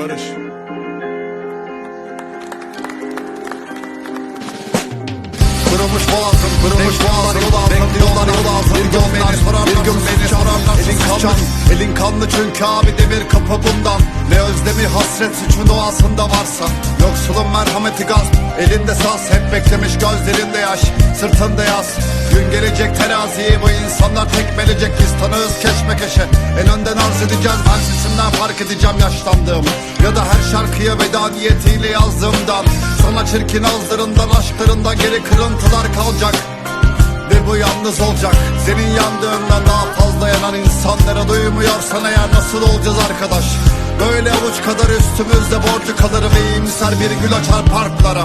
Barış. Kırılmış boğazım, kırılmış boğazım. Bekliyorlar yol altın Bir gün beni sorarlar, bir gün beni sorarlar. Elin kanlı, elin kanlı çünkü abi demir kapı bundan. Ne özlemi hasret suçun doğasında varsa. Yoksulun merhameti gasp. Elinde saz hep beklemiş gözlerinde yaş. Sırtında yaz Gün gelecek teraziyi bu insanlar tekmelecek. Biz tanığız keşmekeşe. En önden arz edeceğiz Ben sesimden fark edeceğim yaşlandığımı. Ya da her şarkıya veda niyetiyle yazdığımdan. Sana çirkin ağızlarından aşklarında geri kırıntılar kalacak. Ve bu yalnız olacak. Senin yandığından daha fazla yanan insanlara duymuyorsan eğer nasıl olacağız arkadaş? Böyle avuç kadar üstümüzde borcu kalır ve iyimser bir gül açar parklara